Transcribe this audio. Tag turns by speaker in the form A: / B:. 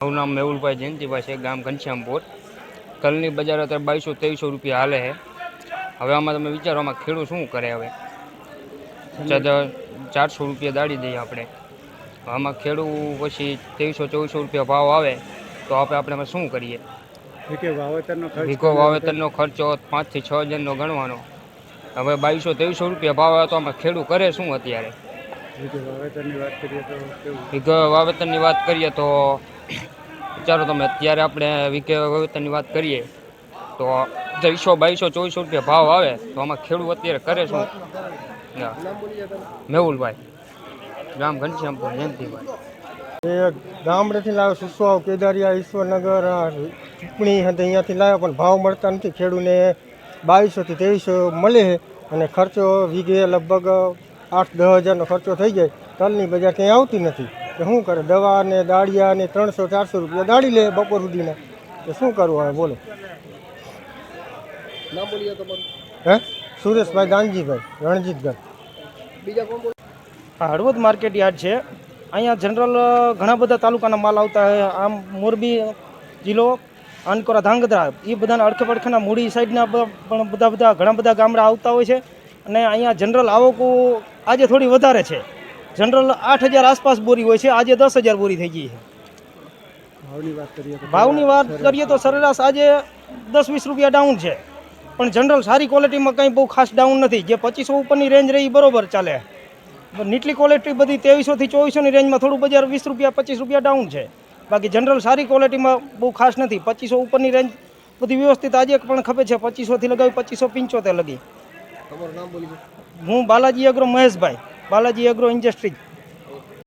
A: મારું નામ મેહુલભાઈ જયંતિભાઈ છે ગામ ઘનશ્યામપુર. તલની બજાર અત્યારે બાવીસો ત્રેવીસો રૂપિયા હાલે છે. હવે આમાં તમે વિચારો આમાં ખેડૂત શું કરે હવે? ચાર- ચારસો રૂપિયા દાડી દઈએ આપણે. આમાં ખેડૂત પછી ત્રેવીસો ચોવીસો રૂપિયા ભાવ આવે તો આપણે આપણે શું કરીએ?
B: ભીખો વાવેતરનો ખર્ચ
A: વાવેતરનો ખર્ચો પાંચથી છ હજારનો ગણવાનો. હવે બાવીસો ત્રેવીસો રૂપિયા ભાવ આવે તો આમાં ખેડૂત કરે શું અત્યારે?
B: વાવેતરની વાત કરીએ તો
A: વાવેતરની વાત કરીએ તો વિચારો તમે, અત્યારે આપણે વીઘે વાવેતરની વાત કરીએ, તો ત્રીસો બાવીસો ચોવીસો રૂપિયા ભાવ આવે, તો આમાં ખેડૂત અત્યારે કરે શું. મેહુલભાઈ, ગામ ઘનશ્યામપુર, જયંતિભાઈ.
C: ગામડેથી લાવ્યો સુસવાવ, કેદારિયા, ઈશ્વરનગર ચૂંટણી હતી અહીંયાથી લાવ્યો, પણ ભાવ મળતા નથી. ખેડૂને બાવીસોથી ત્રેવીસો મળે છે, અને ખર્ચો વીઘે લગભગ આઠ દસ હજારનો ખર્ચો થઈ જાય. તલની બજાર ક્યાંય આવતી નથી. તો શું કરે? દવા ને દાળિયા ને ત્રણસો ચારસો રૂપિયા દાળી લે બપોર સુધીના. તો શું કરવું હવે? બોલો. હે? સુરેશભાઈ ગાંધીભાઈ રણજીતગઢ
D: આ હળવદ માર્કેટ યાર્ડ છે. અહીંયા જનરલ ઘણા બધા તાલુકાના માલ આવતા હોય. આમ મોરબી જિલ્લો અનકોરા ધાંગધ્રા એ બધાના અડખે પડખેના મૂડી સાઈડના પણ બધા બધા ઘણા બધા ગામડા આવતા હોય છે. અને અહીંયા જનરલ આવકો આજે થોડી વધારે છે. જનરલ આઠ હજાર આસપાસ બોરી હોય છે. આજે દસ હજાર બોરી થઈ ગઈ છે.
B: ભાવની વાત કરીએ તો
D: સરેરાશ આજે દસ વીસ રૂપિયા ડાઉન છે. પણ જનરલ સારી ક્વોલિટીમાં કંઈ બહુ ખાસ ડાઉન નથી. જે પચીસો ઉપરની રેન્જ રહી બરોબર ચાલે. નીટલી ક્વોલિટી બધી ત્રેવીસોથી ચોવીસોની રેન્જમાં થોડું બજાર વીસ રૂપિયા પચીસ રૂપિયા ડાઉન છે. બાકી જનરલ સારી ક્વોલિટીમાં બહુ ખાસ નથી. પચીસો ઉપરની રેન્જ બધી વ્યવસ્થિત આજે પણ ખપે છે. પચીસોથી લગાવી પચીસો પંચોતેર લગી. હું Balaji Agro Maheshbhai. Balaji Agro Industries